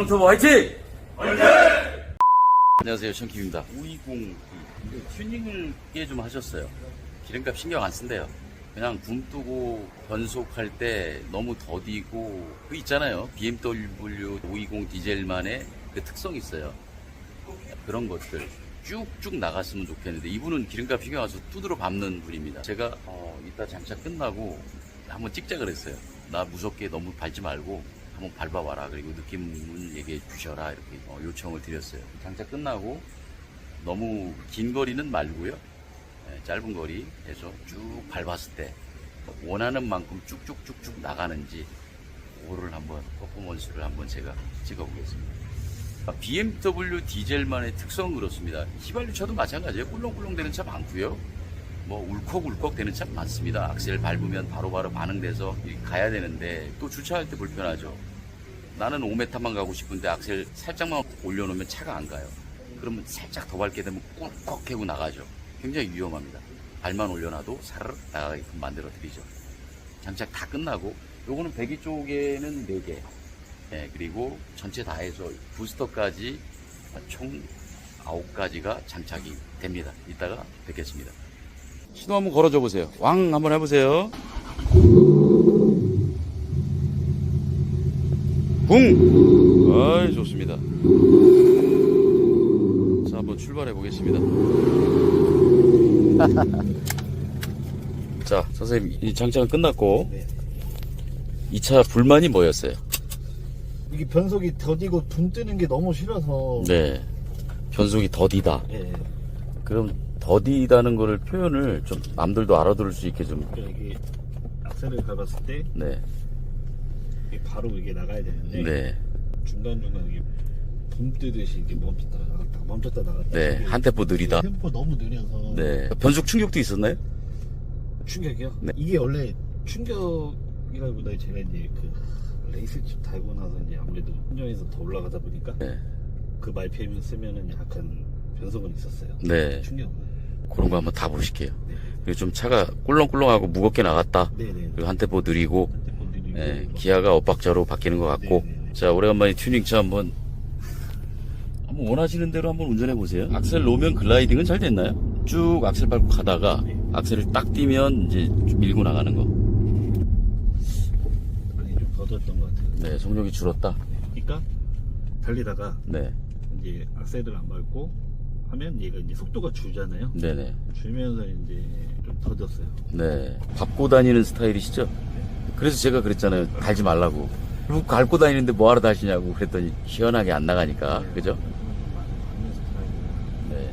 우렁터보 화이팅! 안녕하세요, 션킴입니다. 520그 튜닝을 꽤 좀 하셨어요. 기름값 신경 안 쓴대요. 그냥 굼 뜨고 변속할 때 너무 더디고 그 있잖아요. BMW 520 디젤만의 그 특성이 있어요. 그런 것들 쭉쭉 나갔으면 좋겠는데 이분은 기름값 신경 안 써서 두드러 밟는 분입니다. 제가 어, 이따 장착 끝나고 한번 찍자 그랬어요. 나 무섭게 너무 밟지 말고 한번 밟아봐라. 그리고 느낌은 얘기해 주셔라. 이렇게 어, 요청을 드렸어요. 장착 끝나고 너무 긴 거리는 말고요. 예, 짧은 거리에서 쭉 밟았을 때 원하는 만큼 쭉쭉쭉쭉 나가는지 그거를 한번 퍼포먼스를 한번 제가 찍어보겠습니다. 아, BMW 디젤만의 특성은 그렇습니다. 휘발유차도 마찬가지예요. 꿀렁꿀렁 되는 차 많고요. 뭐 울컥울컥 되는 차 많습니다. 악셀 밟으면 바로바로 반응돼서 이렇게 가야 되는데 또 주차할 때 불편하죠. 나는 5m만 가고 싶은데 악셀 살짝만 올려놓으면 차가 안 가요. 그러면 살짝 더 밟게 되면 꿀꺽 하고 나가죠. 굉장히 위험합니다. 발만 올려놔도 사르륵 나가게끔 만들어 드리죠. 장착 다 끝나고 요거는 배기 쪽에는 4개 예, 그리고 전체 다 해서 부스터까지 총 9가지가 장착이 됩니다. 이따가 뵙겠습니다. 시도 한번 걸어줘 보세요. 왕 한번 해보세요. 붕! 아이, 좋습니다. 자, 한번 출발해 보겠습니다. 자, 선생님, 이 장착은 끝났고, 네. 이차 불만이 뭐였어요? 이게 변속이 더디고 붕 뜨는 게 너무 싫어서 네. 변속이 더디다. 예. 그럼 더디다는 거를 표현을 좀 남들도 알아들을 수 있게 좀, 그러니까 이게 악셀을 밟았을 때 네. 바로 이게 나가야 되는데 네. 중간 중간 이게 붕 뜨듯이 이게 멈췄다 나갔다 멈췄다 나갔다 네. 한 템포 느리다. 템포 너무 느려서 네. 변속 충격도 있었나요? 충격이요? 네. 이게 원래 충격이라기보다 제가 이제 그 레이스 집 달고 나서 이제 아무래도 현장에서 더 올라가다 보니까 네. 그 말피엠을 쓰면은 약간 변속은 있었어요 네. 충격은 그런 거 한번 다 보실게요. 네. 그리고 좀 차가 꿀렁꿀렁하고 무겁게 나갔다. 네네 그리고 한 템포 느리고 예, 기아가 엇박자로 바뀌는 것 같고. 자, 오래간만에 튜닝차 한번, 한번 원하시는 대로 한번 운전해 보세요. 악셀 놓으면 글라이딩은 잘 됐나요? 쭉 악셀 밟고 가다가 네. 악셀을 딱 띄면 이제 좀 밀고 나가는 거. 많이 좀 더뎠던 것 같아요. 네, 속력이 줄었다. 그러니까 달리다가 네, 이제 악셀을 안 밟고 하면 얘가 이제 속도가 줄잖아요. 네네. 줄면서 이제 좀 더뎠어요. 네. 밟고 다니는 스타일이시죠? 그래서 제가 그랬잖아요. 달지 말라고. 그리고 밟고 다니는데 뭐하러 다시냐고 그랬더니 시원하게 안 나가니까. 그죠? 하면서 다니고 네.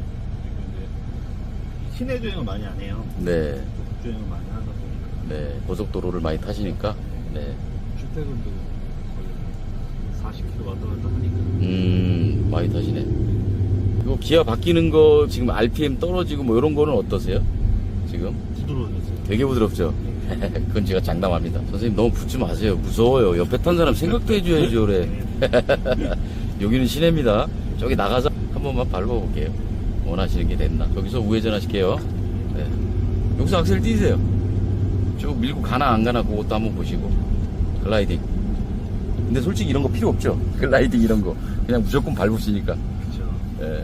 이제 시내 주행을 많이 안 해요. 네. 고속 주행을 많이 하다 보니까 네. 고속도로를 많이 타시니까. 네. 출퇴근도 거의 40km 왔다 갔다 하니까 음, 많이 타시네. 이거 기아 바뀌는 거 지금 RPM 떨어지고 뭐 이런 거는 어떠세요? 지금? 부드러워졌어요. 되게 부드럽죠? 그건 제가 장담합니다. 선생님 너무 붙지 마세요. 무서워요. 옆에 탄 사람 생각도 해줘야죠, 그래. 여기는 시내입니다. 저기 나가서 한 번만 밟아볼게요. 원하시는 게 됐나. 저기서 우회전 하실게요. 네. 여기서 악셀 띄세요. 저 밀고 가나 안 가나 그것도 한번 보시고. 글라이딩. 근데 솔직히 이런 거 필요 없죠. 글라이딩 이런 거. 그냥 무조건 밟으시니까. 네.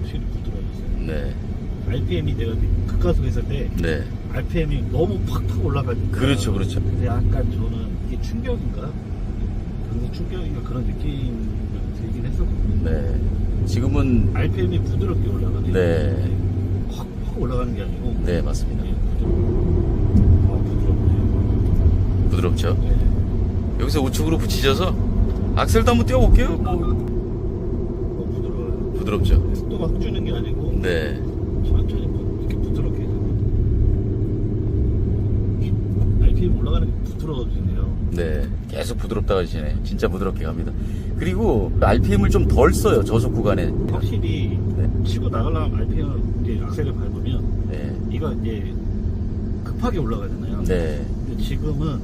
확실히 부드러워졌어요. 네. RPM이 내가 극가속에 있을 때 네. RPM이 너무 팍팍 올라가니까 그렇죠, 그렇죠. 그래서 약간 저는 이게 충격인가? 그래서 충격인가 그런 느낌이 들긴 했었거든요. 네. 지금은, RPM이 부드럽게 올라가네. 네. 확, 확 올라가는 게 아니고. 네, 맞습니다. 네, 부드럽, 아, 부드럽네요. 부드럽죠. 네. 여기서 우측으로 붙이셔서 악셀도 한번 띄워볼게요. 뭐, 어, 부드러워요. 부드럽죠. 속도가 확 주는 게 아니고. 네. 천천히 부- 이렇게 부드럽게. RPM 올라가는 게 부드러워지네요. 네. 계속 부드럽다가 하시네. 진짜 부드럽게 갑니다. 그리고 RPM을 좀 덜 써요. 저속 구간에. 확실히 네. 치고 나가려면 RPM 이제 악셀을 밟으면 네. 이거 이제 급하게 올라가잖아요. 네. 근데 지금은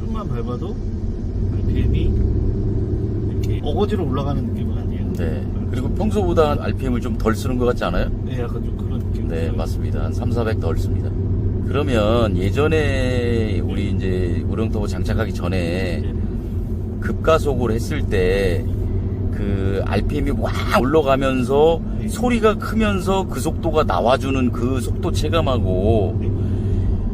좀만 밟아도 RPM이 어거지로 올라가는 느낌은 아니에요. 네. 그리고 평소보다 RPM을 좀 덜 쓰는 것 같지 않아요? 네, 약간 좀 그런 느낌. 네, 맞습니다. 한 3, 400 덜 씁니다. 그러면 예전에 우리 이제 우렁터보 장착하기 전에 네. 급가속을 했을 때 그 RPM이 확 올라가면서 소리가 크면서 그 속도가 나와주는 그 속도 체감하고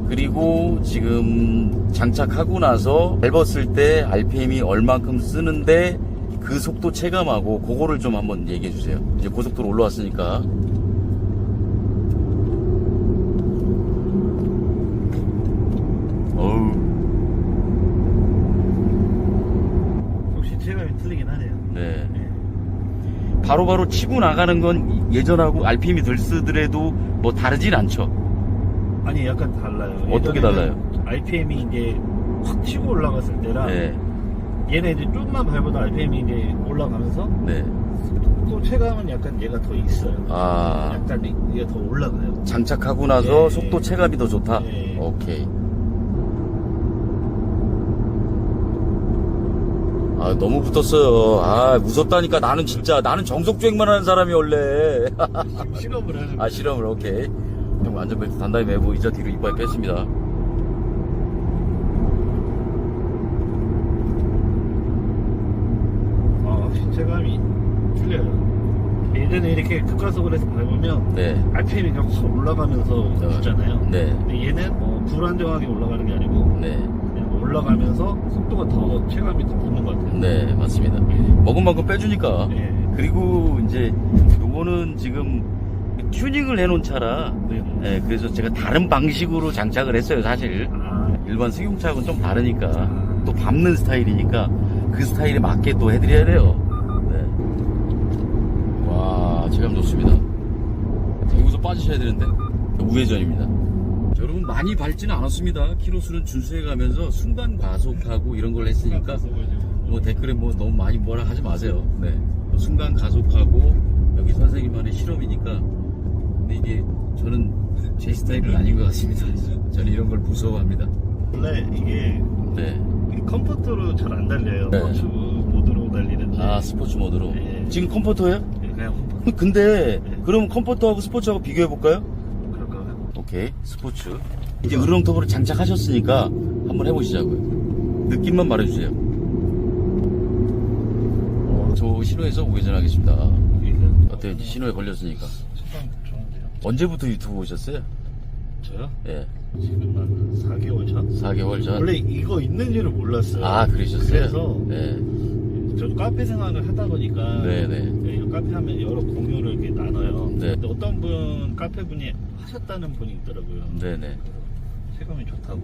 그리고 지금 장착하고 나서 밟았을 때 RPM이 얼만큼 쓰는데 그 속도 체감하고 그거를 좀 한번 얘기해 주세요. 이제 고속도로 올라왔으니까. 어우, 역시 체감이 틀리긴 하네요. 네. 네. 바로 바로 치고 나가는 건 예전하고 RPM이 덜 쓰더라도 뭐 다르진 않죠. 아니 약간 달라요. 어떻게 예전에는 달라요? RPM이 이제 확 치고 올라갔을 때랑 네. 얘네 이제 좀만 밟아도 RPM이 이제 올라가면서 네. 또 체감은 약간 얘가 더 있어요. 아, 약간 얘가 더 올라가요. 장착하고 나서 네. 속도 체감이 더 좋다? 네. 오케이. 아, 너무 붙었어요. 아, 무섭다니까. 나는 진짜, 나는 정속 주행만 하는 사람이 원래. 실험을 하는 아, 실험을, 오케이. 형 안전벨트 단단히 매고 이자 뒤로 이빨 뺐습니다. 아, 체감이 틀려요. 예전에 이렇게 급가속을 해서 밟으면 네. RPM이 그냥 확 올라가면서 붙잖아요. 네. 근데 얘는 어, 불안정하게 올라가는 게 아니고 네. 그냥 올라가면서 속도가 더 체감이 더 붙는 것 같아요. 네, 맞습니다. 먹은 만큼 빼주니까. 네. 그리고 이제, 요거는 지금 튜닝을 해놓은 차라, 네. 네, 그래서 제가 다른 방식으로 장착을 했어요, 사실. 아, 일반 승용차하고는 좀 다르니까 또 밟는 스타일이니까 그 스타일에 맞게 또 해드려야 돼요. 체감 좋습니다. 여기서 빠지셔야 되는데 우회전입니다. 자, 여러분 많이 밟지는 않았습니다. 키로수는 준수해가면서 순간 가속하고 이런 걸 했으니까 뭐 댓글에 뭐 너무 많이 뭐라 하지 마세요. 네. 순간 가속하고 여기 선생님만의 실험이니까 근데 이게 저는 제 스타일은 아닌 것 같습니다. 저는 이런 걸 무서워합니다. 원래 이게 네. 컴포트로 잘 안 달려요. 네. 스포츠 모드로 달리는데. 아 스포츠 모드로. 네. 지금 컴포터예요? 네, 근데 네. 그럼 컴포터하고 스포츠하고 비교해 볼까요? 그럴까요? 오케이 스포츠. 이제 으렁터보를 장착하셨으니까 한번 해보시자고요. 느낌만 말해주세요. 어, 저 신호에서 우회전하겠습니다. 어때요? 이제 신호에 걸렸으니까. 좋은데요. 언제부터 유튜브 오셨어요? 저요? 예, 지금 한 4개월 전? 4개월 전. 원래 이거 있는지를 몰랐어요. 아 그러셨어요? 그래서 네, 저도 카페 생활을 하다 보니까 네네. 카페 하면 여러 공유를 이렇게 나눠요. 네. 근데 어떤 분 카페 분이 하셨다는 분이 있더라고요. 네네. 체감이 좋다고.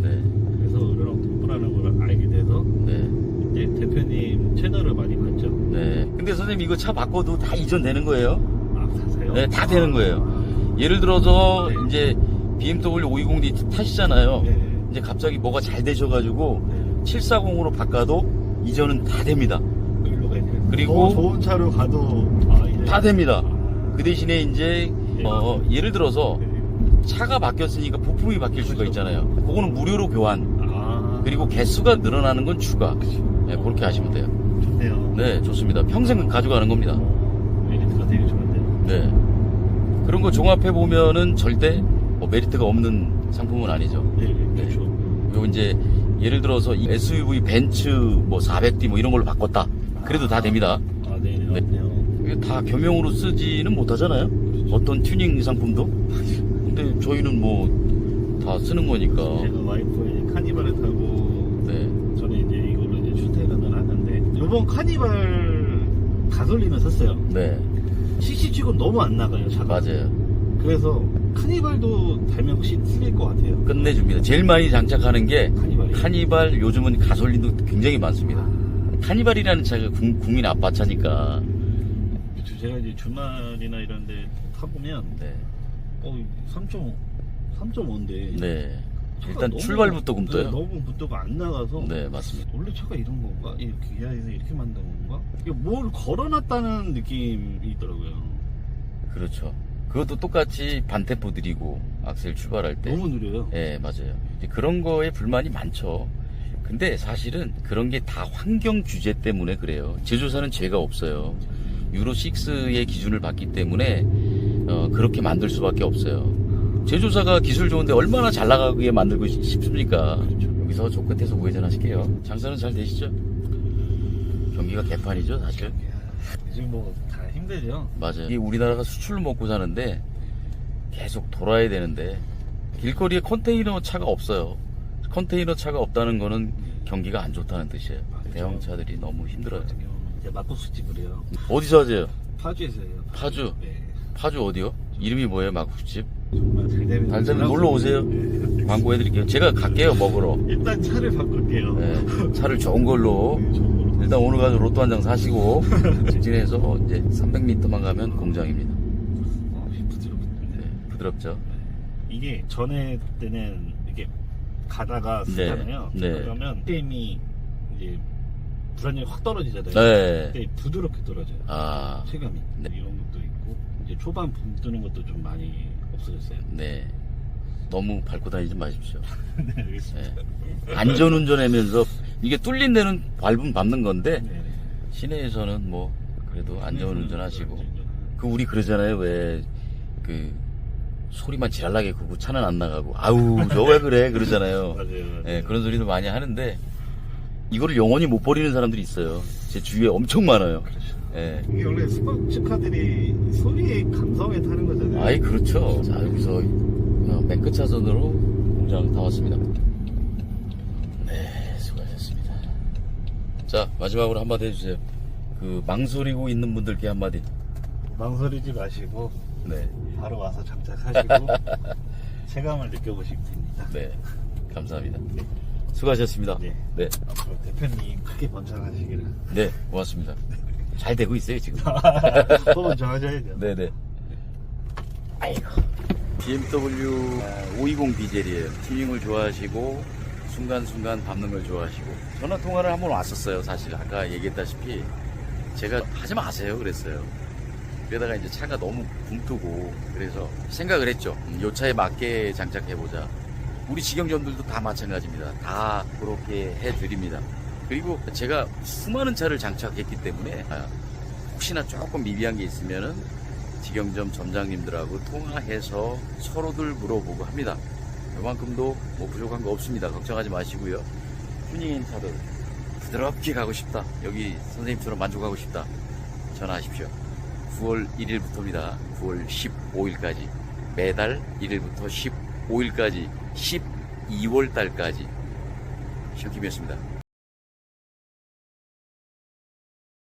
네, 그래서 으르렁 덕분하는 걸 알게 돼서 네, 이제 대표님 채널을 많이 봤죠. 네. 근데 선생님 이거 차 바꿔도 다 이전되는 거예요? 아 사세요? 네, 다 되는 거예요. 아, 예를 들어서 네. 이제 BMW 520D 타시잖아요. 네. 이제 갑자기 뭐가 잘 되셔가지고 네. 740으로 바꿔도 이전은 다 됩니다. 그리고- 더 좋은 차로 가도 아, 이제 다 됩니다. 아, 그 대신에 이제 어, 예를 들어서 네. 차가 바뀌었으니까 부품이 바뀔 수가 있잖아요. 그거는 무료로 교환. 아, 그리고 개수가 늘어나는 건 추가. 네, 그렇게 하시면 돼요. 좋네요. 네, 좋습니다. 평생 가져가는 겁니다. 어, 메리트가 되게 좋은데요. 네. 그런 거 종합해 보면은 절대 뭐 메리트가 없는 상품은 아니죠. 네, 네. 좋죠. 요 이제 예를 들어서 이 SUV 벤츠 뭐 400D 뭐 이런 걸로 바꿨다. 그래도 다 됩니다. 아, 네, 네. 맞네요. 이게 다 겸용으로 쓰지는 못하잖아요. 어떤 튜닝 상품도. 근데 저희는 뭐 다 쓰는 거니까. 제가 와이프 카니발을 타고 네. 저는 이제 이걸로 이제 출퇴근을 하는데 이번 카니발 가솔린을 썼어요. 네. CC 치고 너무 안 나가요, 차가. 맞아요. 그래서 카니발도 달면 혹시 틀릴 것 같아요. 끝내줍니다. 제일 많이 장착하는 게 카니발이. 카니발 요즘은 가솔린도 굉장히 많습니다. 카니발이라는 차가 국- 국민 아빠차니까. 그쵸, 제가 이제 주말이나 이런 데 타보면 네. 어 3.5 3.5인데 네. 일단 출발부터 굶떠요. 너무 부터가 안 나가서 네, 맞습니다. 원래 차가 이런 건가? 이렇게 기아에서 이렇게 만든 건가? 이게 뭘 걸어놨다는 느낌이 있더라고요. 그렇죠. 그것도 똑같이 반템포 들이고 악셀 출발할 때. 너무 느려요. 예, 맞아요. 이제 그런 거에 불만이 많죠. 근데 사실은 그런 게 다 환경 규제 때문에 그래요. 제조사는 죄가 없어요. 유로 6의 기준을 받기 때문에 어, 그렇게 만들 수밖에 없어요. 제조사가 기술 좋은데 얼마나 잘 나가게 만들고 싶- 싶습니까? 여기서 저 끝에서 우회전 하실게요. 장사는 잘 되시죠? 경기가 개판이죠, 사실. 요즘 뭐 다 힘들죠. 맞아요. 이 우리나라가 수출을 먹고 사는데 계속 돌아야 되는데 길거리에 컨테이너 차가 없어요. 컨테이너 차가 없다는 거는 경기가 안 좋다는 뜻이에요. 맞죠. 대형차들이 너무 힘들어요. 같은 경우는 이제 막국수 집을 해요. 어디서 하세요? 파주에서 해요. 파주? 네. 파주 어디요? 이름이 뭐예요, 막국집? 정말 잘 되면 잘 되면 놀러 오세요. 네. 광고해드릴게요. 제가 갈게요, 먹으러. 일단 차를 바꿀게요. 네, 차를 좋은 걸로. 네, 좋은 걸로. 일단 오늘 가서 로또 한 장 사시고 직진해서 이제 300m만 가면 공장입니다. 어, 부드럽던데. 네, 부드럽죠. 이게 전에 때는 이렇게 가다가 네. 쓰잖아요. 네. 그러면 게임이 이제 불안율이 확 떨어지잖아요. 네. 그때 부드럽게 떨어져요. 아, 체감이 네. 이런 것도 있고 이제 초반 붐 뜨는 것도 좀 많이 없어졌어요. 네. 너무 밟고 다니지 마십시오. 네, 알겠습니다. 안전 운전하면서 이게 뚫린 데는 밟으면 밟는 건데 네. 시내에서는 뭐 그래도 안전 운전하시고 네. 그 우리 그러잖아요 왜그 소리만 지랄나게 그고 차는 안 나가고 아우 저 왜 그래 그러잖아요. 맞아요. 맞아요. 예, 그런 소리도 많이 하는데 이거를 영원히 못 버리는 사람들이 있어요. 제 주위에 엄청 많아요. 그렇죠. 예. 이게 원래 스포츠카들이 소리의 감성에 타는 거잖아요. 아이 그렇죠. 자 여기서 어, 맨끝 차선으로 공장 다 왔습니다. 네, 수고하셨습니다. 자 마지막으로 한마디 해주세요. 그 망설이고 있는 분들께 한마디. 망설이지 마시고 네, 바로 와서 장착하시고 체감을 느껴보시면 됩니다. 네, 감사합니다. 수고하셨습니다. 네. 네, 앞으로 대표님 크게 번창하시기를 네, 고맙습니다. 잘 되고 있어요 지금. 또 번창하셔야죠. 네네. 아이고. BMW 520 디젤이에요. 튜닝을 좋아하시고 순간순간 밟는 걸 좋아하시고 전화 통화를 한 번 왔었어요. 사실 아까 얘기했다시피 제가 하지 마세요 그랬어요. 그러다가 이제 차가 너무 굼뜨고 그래서 생각을 했죠. 음, 요 차에 맞게 장착해보자. 우리 직영점들도 다 마찬가지입니다. 다 그렇게 해드립니다. 그리고 제가 수많은 차를 장착했기 때문에 아, 혹시나 조금 미비한 게 있으면은 직영점 점장님들하고 통화해서 서로들 물어보고 합니다. 요만큼도 뭐 부족한 거 없습니다. 걱정하지 마시고요. 튜닝인 차들 부드럽게 가고 싶다. 여기 선생님처럼 만족하고 싶다. 전화하십시오. 9월 1일부터입니다. 9월 15일까지 매달 1일부터 15일까지 12월 달까지 시험팀이었습니다.